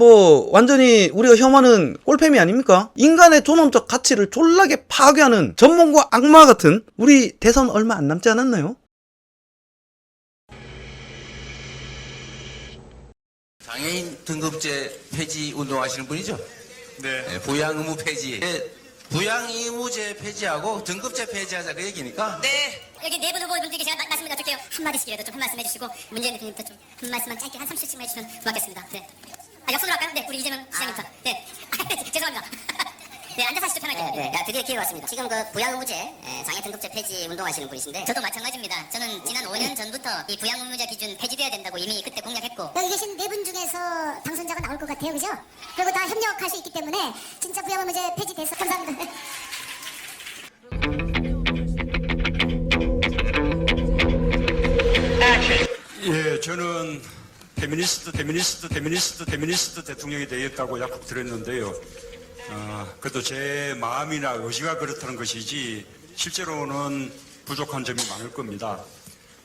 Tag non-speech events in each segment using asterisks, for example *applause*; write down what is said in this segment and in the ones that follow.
뭐 완전히 우리가 혐오하는 꼴팸이 아닙니까? 인간의 존엄적 가치를 졸라게 파괴하는 전문과 악마 같은 우리 대선 얼마 안 남지 않았나요? 장애인 등급제 폐지 운동하시는 분이죠? 네. 네, 부양 의무 폐지. 네, 부양 의무제 폐지하고 등급제 폐지하자 그 얘기니까. 네. 여기 네 분 후보분들께 제가 마- 말씀을 드릴게요. 한 마디씩이라도 좀 한 말씀 해주시고 문재인 대통령부터 좀한 말씀만 짧게 한 30초만 해주시면 고맙겠습니다. 네. 아 역순으로 할까요? 네, 우리 이재명 시장님부터. 네. 아, *laughs* 죄송합니다. *laughs* 네, 앉아서 하시죠 편하게. 네, 네. 야, 드디어 기회가 왔습니다. 지금 그 부양의무제 에, 장애 등급제 폐지 운동하시는 분이신데 저도 마찬가지입니다. 저는 지난 5년 전부터 이 부양의무자 기준 폐지돼야 된다고 이미 그때 공약했고 여기 계신 네 분 중에서 당선자가 나올 것 같아요, 그죠? 그리고 다 협력할 수 있기 때문에 진짜 부양의무제 폐지돼서 감사합니다. *laughs* 예, 저는 페미니스트, 페미니스트, 페미니스트, 페미니스트 대통령이 되겠다고 약속 드렸는데요. 어, 그래도 제 마음이나 의지가 그렇다는 것이지 실제로는 부족한 점이 많을 겁니다.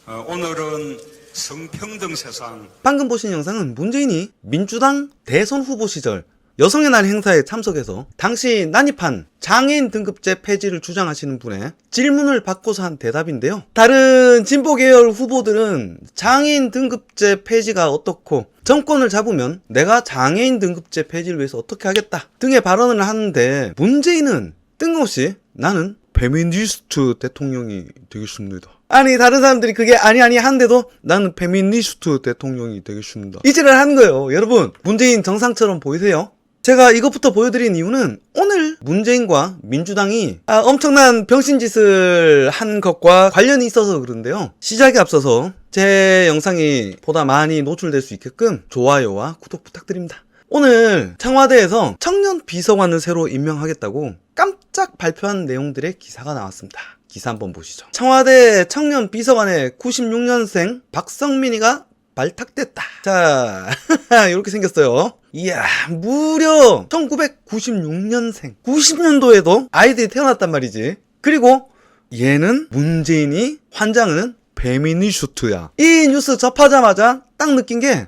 어, 오늘은 성평등 세상, 방금 보신 영상은 문재인이 민주당 대선 후보 시절 여성의 날 행사에 참석해서 당시 난입한 장애인 등급제 폐지를 주장하시는 분의 질문을 받고서 한 대답인데요. 다른 진보 계열 후보들은 장애인 등급제 폐지가 어떻고 정권을 잡으면 내가 장애인 등급제 폐지를 위해서 어떻게 하겠다 등의 발언을 하는데 문재인은 뜬금없이 나는 페미니스트 대통령이 되겠습니다. 아니 다른 사람들이 그게 아니 아니 하는데도 나는 페미니스트 대통령이 되겠습니다. 이지를 하는 거예요. 여러분 문재인 정상처럼 보이세요? 제가 이것부터 보여드린 이유는 오늘 문재인과 민주당이 아, 엄청난 병신짓을 한 것과 관련이 있어서 그런데요. 시작에 앞서서 제 영상이 보다 많이 노출될 수 있게끔 좋아요와 구독 부탁드립니다. 오늘 청와대에서 청년 비서관을 새로 임명하겠다고 깜짝 발표한 내용들의 기사가 나왔습니다. 기사 한번 보시죠. 청와대 청년 비서관의 96년생 박성민이가 발탁됐다. 자, *laughs* 이렇게 생겼어요. 이야, 무려 1996년생. 90년도에도 아이들이 태어났단 말이지. 그리고 얘는 문재인이 환장은 페미니슈트야. 이 뉴스 접하자마자 딱 느낀 게,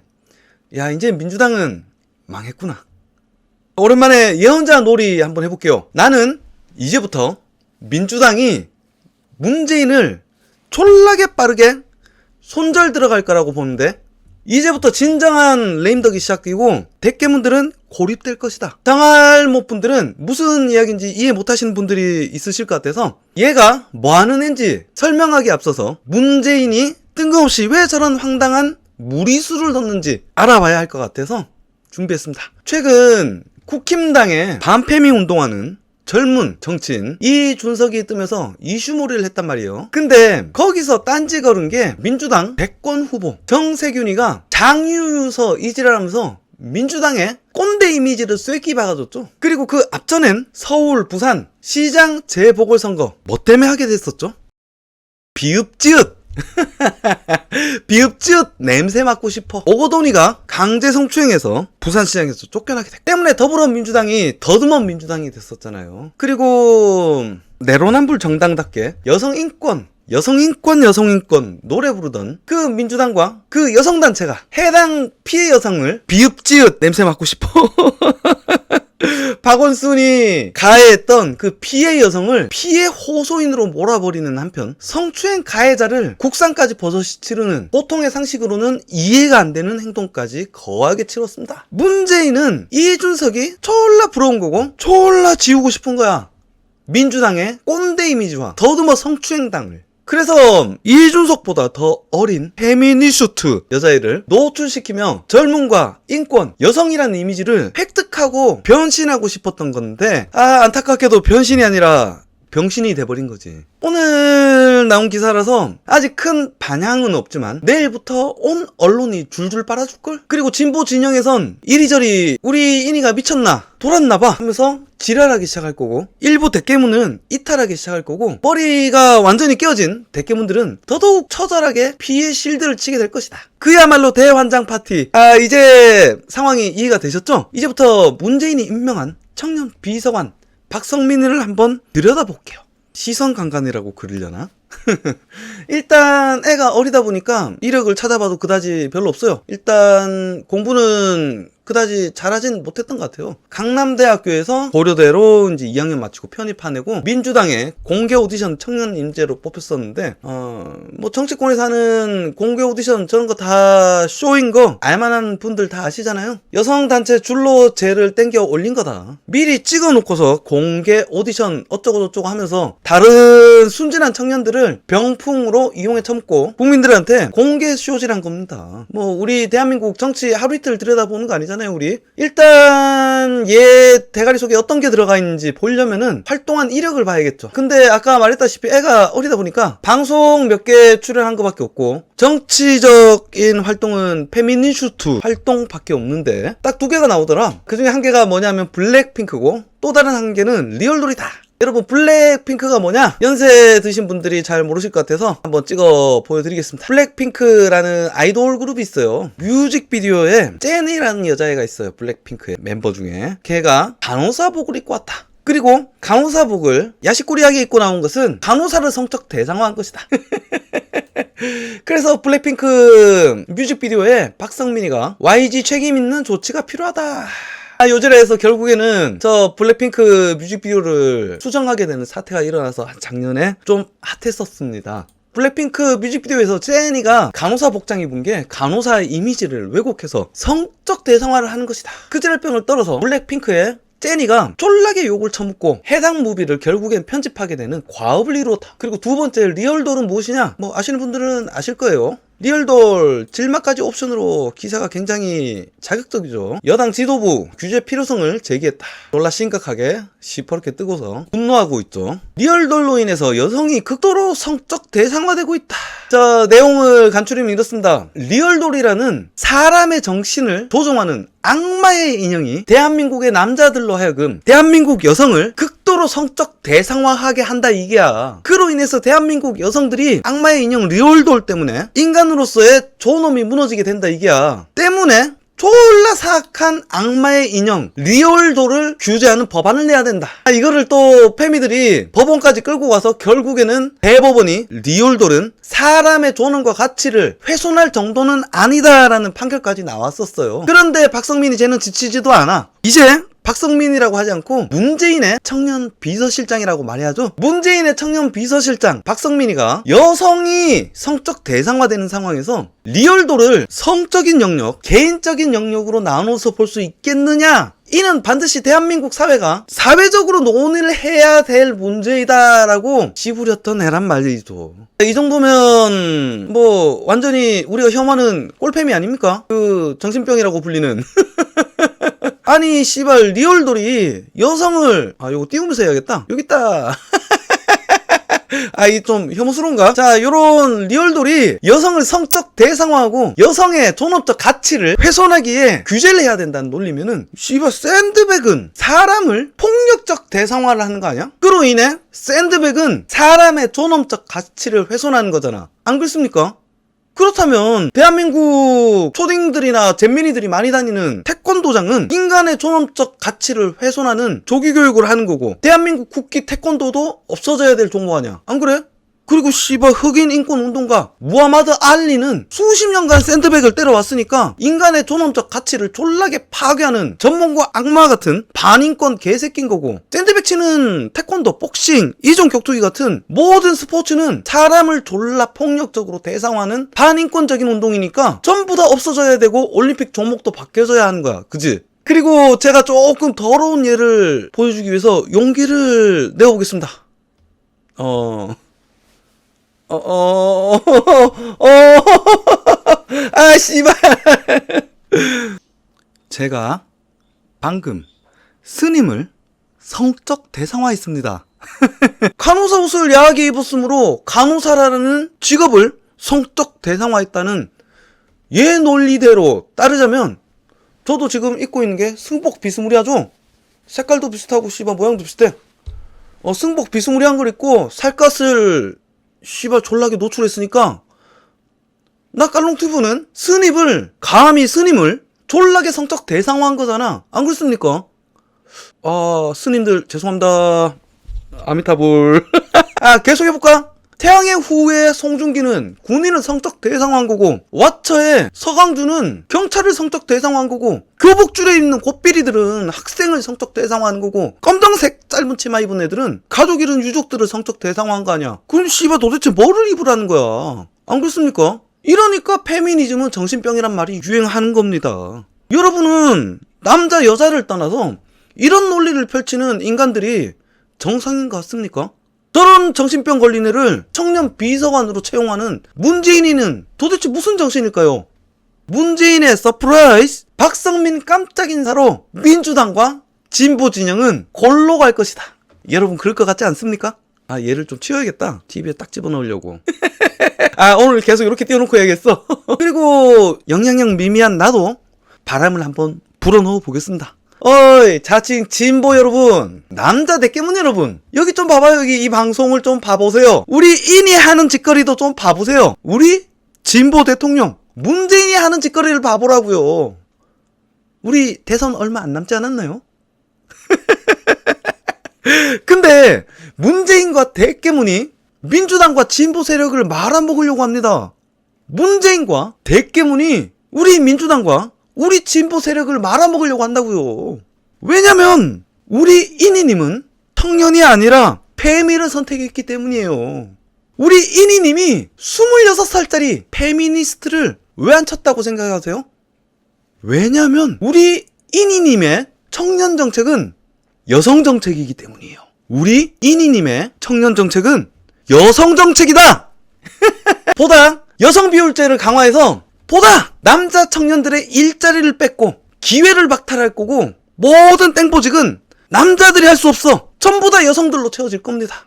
야, 이제 민주당은 망했구나. 오랜만에 예언자 놀이 한번 해볼게요. 나는 이제부터 민주당이 문재인을 졸라게 빠르게 손절 들어갈 거라고 보는데 이제부터 진정한 레임덕이 시작이고 대깨문들은 고립될 것이다. 장할못 분들은 무슨 이야기인지 이해 못하시는 분들이 있으실 것 같아서 얘가 뭐 하는 앤지 설명하기 앞서서 문재인이 뜬금없이 왜 저런 황당한 무리수를 넣는지 알아봐야 할 것 같아서 준비했습니다. 최근 국힘당에 반페미 운동하는 젊은 정치인 이준석이 뜨면서 이슈몰이를 했단 말이에요. 근데 거기서 딴지 걸은 게 민주당 대권 후보 정세균이가 장유유서 이지랄하면서 민주당의 꼰대 이미지를 쐐기 박아줬죠. 그리고 그 앞전엔 서울, 부산 시장 재보궐선거 뭐 때문에 하게 됐었죠? 비읍지읒 *laughs* 비읍지읒 냄새 맡고 싶어. 오고돈이가 강제 성추행해서 부산시장에서 쫓겨나게 됐기 때문에 더불어민주당이 더듬어 민주당이 됐었잖아요. 그리고 내로남불 정당답게 여성 인권 여성 인권 여성 인권 노래 부르던 그 민주당과 그 여성 단체가 해당 피해 여성을 비읍지읒 냄새 맡고 싶어 *laughs* *laughs* 박원순이 가해했던 그 피해 여성을 피해 호소인으로 몰아버리는 한편 성추행 가해자를 국상까지 버젓이 치르는 보통의 상식으로는 이해가 안 되는 행동까지 거하게 치렀습니다. 문재인은 이준석이 졸라 부러운 거고 졸라 지우고 싶은 거야. 민주당의 꼰대 이미지와 더듬어 성추행당을 그래서 이준석보다 더 어린 페미니슈트 여자애를 노출시키며 젊음과 인권, 여성이라는 이미지를 획득하고 변신하고 싶었던 건데 아 안타깝게도 변신이 아니라 병신이 돼버린 거지. 오늘 나온 기사라서 아직 큰 반향은 없지만 내일부터 온 언론이 줄줄 빨아줄걸? 그리고 진보 진영에선 이리저리 우리 인이가 미쳤나? 돌았나봐 하면서 지랄하기 시작할 거고 일부 대깨문은 이탈하기 시작할 거고 머리가 완전히 깨어진 대깨문들은 더더욱 처절하게 피해 실드를 치게 될 것이다. 그야말로 대환장 파티. 아 이제 상황이 이해가 되셨죠? 이제부터 문재인이 임명한 청년 비서관 박성민을 한번 들여다볼게요. 시선 강간이라고 그리려나? *laughs* 일단 애가 어리다 보니까 이력을 찾아봐도 그다지 별로 없어요. 일단 공부는 그다지 잘하진 못했던 것 같아요. 강남대학교에서 고려대로 이제 2학년 마치고 편입하내고 민주당에 공개 오디션 청년 인재로 뽑혔었는데 어 뭐 정치권에서 하는 공개 오디션 저런 거 다 쇼인 거 알만한 분들 다 아시잖아요. 여성 단체 줄로 쟤를 땡겨 올린 거다. 미리 찍어놓고서 공개 오디션 어쩌고 저쩌고 하면서 다른 순진한 청년들을 병풍으로 이용해 처먹고 국민들한테 공개 쇼질한 겁니다. 뭐 우리 대한민국 정치 하루 이틀 들여다보는 거 아니잖아요, 우리. 일단 얘 대가리 속에 어떤 게 들어가 있는지 보려면은 활동한 이력을 봐야겠죠. 근데 아까 말했다시피 애가 어리다 보니까 방송 몇 개 출연한 거밖에 없고 정치적인 활동은 페미니슈트 활동밖에 없는데 딱 두 개가 나오더라. 그 중에 한 개가 뭐냐면 블랙핑크고 또 다른 한 개는 리얼돌이다. 여러분 블랙핑크가 뭐냐? 연세 드신 분들이 잘 모르실 것 같아서 한번 찍어 보여드리겠습니다. 블랙핑크라는 아이돌 그룹이 있어요. 뮤직비디오에 제니라는 여자애가 있어요. 블랙핑크의 멤버 중에. 걔가 간호사복을 입고 왔다. 그리고 간호사복을 야식꾸리하게 입고 나온 것은 간호사를 성적 대상화한 것이다. *laughs* 그래서 블랙핑크 뮤직비디오에 박성민이가 YG 책임 있는 조치가 필요하다. 아, 요절에서 결국에는 저 블랙핑크 뮤직비디오를 수정하게 되는 사태가 일어나서 작년에 좀 핫했었습니다. 블랙핑크 뮤직비디오에서 제니가 간호사 복장 입은 게 간호사의 이미지를 왜곡해서 성적 대상화를 하는 것이다. 그 지랄병을 떨어서 블랙핑크의 제니가 쫄라게 욕을 처먹고 해당 무비를 결국엔 편집하게 되는 과업을 이루었다. 그리고 두 번째 리얼돌은 무엇이냐? 뭐 아시는 분들은 아실 거예요. 리얼돌 질막까지 옵션으로 기사가 굉장히 자극적이죠. 여당 지도부 규제 필요성을 제기했다. 놀라 심각하게 시퍼렇게 뜨고서 분노하고 있죠. 리얼돌로 인해서 여성이 극도로 성적 대상화되고 있다. 자 내용을 간추리면 이렇습니다. 리얼돌이라는 사람의 정신을 조종하는 악마의 인형이 대한민국의 남자들로 하여금 대한민국 여성을 극 도로 성적 대상화하게 한다 이게야. 그로 인해서 대한민국 여성들이 악마의 인형 리얼돌 때문에 인간으로서의 존엄이 무너지게 된다 이게야. 때문에 졸라 사악한 악마의 인형 리얼도를 규제하는 법안을 내야 된다. 아, 이거를 또 페미들이 법원까지 끌고 가서 결국에는 대법원이 리얼돌은 사람의 존엄과 가치를 훼손할 정도는 아니다라는 판결까지 나왔었어요. 그런데 박성민이 쟤는 지치지도 않아. 이제 박성민이라고 하지 않고 문재인의 청년 비서실장이라고 말해야죠. 문재인의 청년 비서실장 박성민이가 여성이 성적 대상화되는 상황에서 리얼도를 성적인 영역, 개인적인 영역으로 나눠서 볼 수 있겠느냐? 이는 반드시 대한민국 사회가 사회적으로 논의를 해야 될 문제이다라고 씨부렸던 애란 말이죠. 이 정도면 뭐 완전히 우리가 혐오하는 꼴팸이 아닙니까? 그 정신병이라고 불리는 *laughs* 아니 씨발 리얼돌이 여성을 아 요거 띄우면서 해야겠다 여기 있다 *laughs* 아, 이 좀 혐오스러운가? 자, 요런 리얼돌이 여성을 성적 대상화하고 여성의 존엄적 가치를 훼손하기에 규제를 해야 된다는 논리면은, 씨발, 샌드백은 사람을 폭력적 대상화를 하는 거 아니야? 그로 인해 샌드백은 사람의 존엄적 가치를 훼손하는 거잖아. 안 그렇습니까? 그렇다면 대한민국 초딩들이나 잼민이들이 많이 다니는 태권도장은 인간의 존엄적 가치를 훼손하는 조기 교육을 하는 거고 대한민국 국기 태권도도 없어져야 될 종목 아니야 안 그래? 그리고 씨발 흑인 인권 운동가 무하마드 알리는 수십 년간 샌드백을 때려왔으니까 인간의 존엄적 가치를 졸라게 파괴하는 전문가 악마 같은 반인권 개새끼인 거고 샌드백 치는 태권도, 복싱, 이종 격투기 같은 모든 스포츠는 사람을 졸라 폭력적으로 대상화하는 반인권적인 운동이니까 전부 다 없어져야 되고 올림픽 종목도 바뀌어져야 하는 거야. 그지? 그리고 제가 조금 더러운 예를 보여주기 위해서 용기를 내어보겠습니다. 어... 어, 어, 어, 어, 아, 씨발. 제가 방금 스님을 성적 대상화했습니다. 간호사 옷을 야하게 입었으므로 간호사라는 직업을 성적 대상화했다는 얘 논리대로 따르자면 저도 지금 입고 있는 게 승복 비스무리하죠? 색깔도 비슷하고 씨발 모양도 비슷해. 어, 승복 비스무리한 걸 입고 살갗을 씨발 졸라게 노출했으니까 나 깔롱튜브는 스닙을 감히 스님을 졸라게 성적 대상화한 거잖아 안 그렇습니까? 아 스님들 죄송합니다 아미타불 *laughs* 아 계속 해볼까? 태양의 후예 송중기는 군인을 성적 대상화한 거고 왓처의 서강준은 경찰을 성적 대상화한 거고 교복줄에 입는 곱비리들은 학생을 성적 대상화한 거고 검정색 짧은 치마 입은 애들은 가족 잃은 유족들을 성적 대상화한 거 아니야 그럼 씨발 도대체 뭐를 입으라는 거야 안 그렇습니까? 이러니까 페미니즘은 정신병이란 말이 유행하는 겁니다 여러분은 남자 여자를 떠나서 이런 논리를 펼치는 인간들이 정상인 것 같습니까? 저런 정신병 걸린 애를 청년 비서관으로 채용하는 문재인이는 도대체 무슨 정신일까요? 문재인의 서프라이즈! 박성민 깜짝 인사로 민주당과 진보 진영은 골로 갈 것이다. 여러분 그럴 것 같지 않습니까? 아 얘를 좀 치워야겠다. TV에 딱 집어넣으려고. *laughs* 아 오늘 계속 이렇게 띄워놓고 해야겠어. *laughs* 그리고 영향력 미미한 나도 바람을 한번 불어넣어 보겠습니다. 어이 자칭 진보 여러분. 남자 대깨문 여러분. 여기 좀 봐봐요. 여기 이 방송을 좀 봐보세요. 우리 인이 하는 짓거리도 좀 봐보세요. 우리 진보 대통령 문재인이 하는 짓거리를 봐보라고요. 우리 대선 얼마 안 남지 않았나요? *laughs* 근데 문재인과 대깨문이 민주당과 진보 세력을 말아먹으려고 합니다. 문재인과 대깨문이 우리 민주당과 우리 진보 세력을 말아먹으려고 한다고요. 왜냐면 우리 이니님은 청년이 아니라 페미를 선택했기 때문이에요. 우리 이니님이 26살짜리 페미니스트를 왜 안 쳤다고 생각하세요? 왜냐면 우리 이니님의 청년 정책은 여성 정책이기 때문이에요. 우리 이니님의 청년 정책은 여성 정책이다! *laughs* 보다 여성 비율제를 강화해서 보다 남자 청년들의 일자리를 뺏고 기회를 박탈할 거고 모든 땡보직은 남자들이 할 수 없어. 전부 다 여성들로 채워질 겁니다.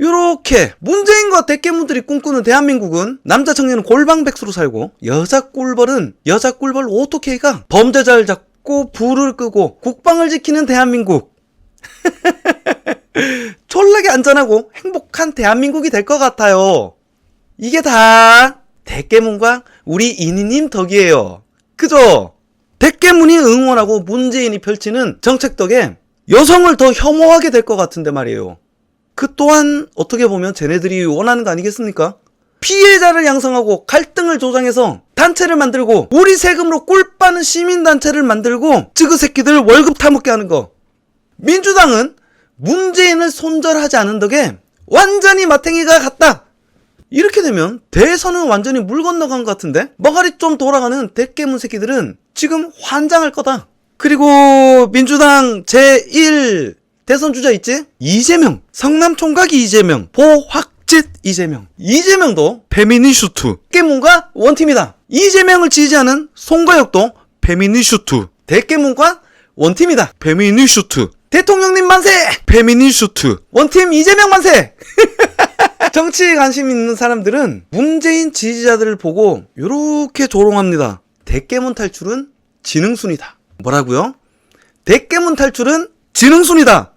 요렇게 문재인과 대깨문들이 꿈꾸는 대한민국은 남자 청년은 골방백수로 살고 여자 꿀벌은 여자 꿀벌 오토케이가 범죄자를 잡고 불을 끄고 국방을 지키는 대한민국. *laughs* 졸라게 안전하고 행복한 대한민국이 될 것 같아요. 이게 다 대깨문과 우리 이니님 덕이에요. 그죠? 대깨문이 응원하고 문재인이 펼치는 정책 덕에 여성을 더 혐오하게 될 것 같은데 말이에요. 그 또한 어떻게 보면 쟤네들이 원하는 거 아니겠습니까? 피해자를 양성하고 갈등을 조장해서 단체를 만들고 우리 세금으로 꿀 빠는 시민단체를 만들고 찌그 새끼들 월급 타먹게 하는 거. 민주당은 문재인을 손절하지 않은 덕에 완전히 마탱이가 같다. 이렇게 되면 대선은 완전히 물 건너간 것 같은데 머가리 좀 돌아가는 대깨문 새끼들은 지금 환장할 거다. 그리고 민주당 제1 대선 주자 있지? 이재명, 성남 총각이 이재명, 보확짓 이재명. 이재명도 페미니슈트. 깨문과 원팀이다. 이재명을 지지하는 송가혁도 페미니슈트. 대깨문과 원팀이다. 페미니슈트. 대통령님 만세! 페미니슈트. 원팀 이재명 만세! *laughs* 정치에 관심 있는 사람들은 문재인 지지자들을 보고 이렇게 조롱합니다. 대깨문 탈출은 지능순이다. 뭐라고요? 대깨문 탈출은 지능순이다.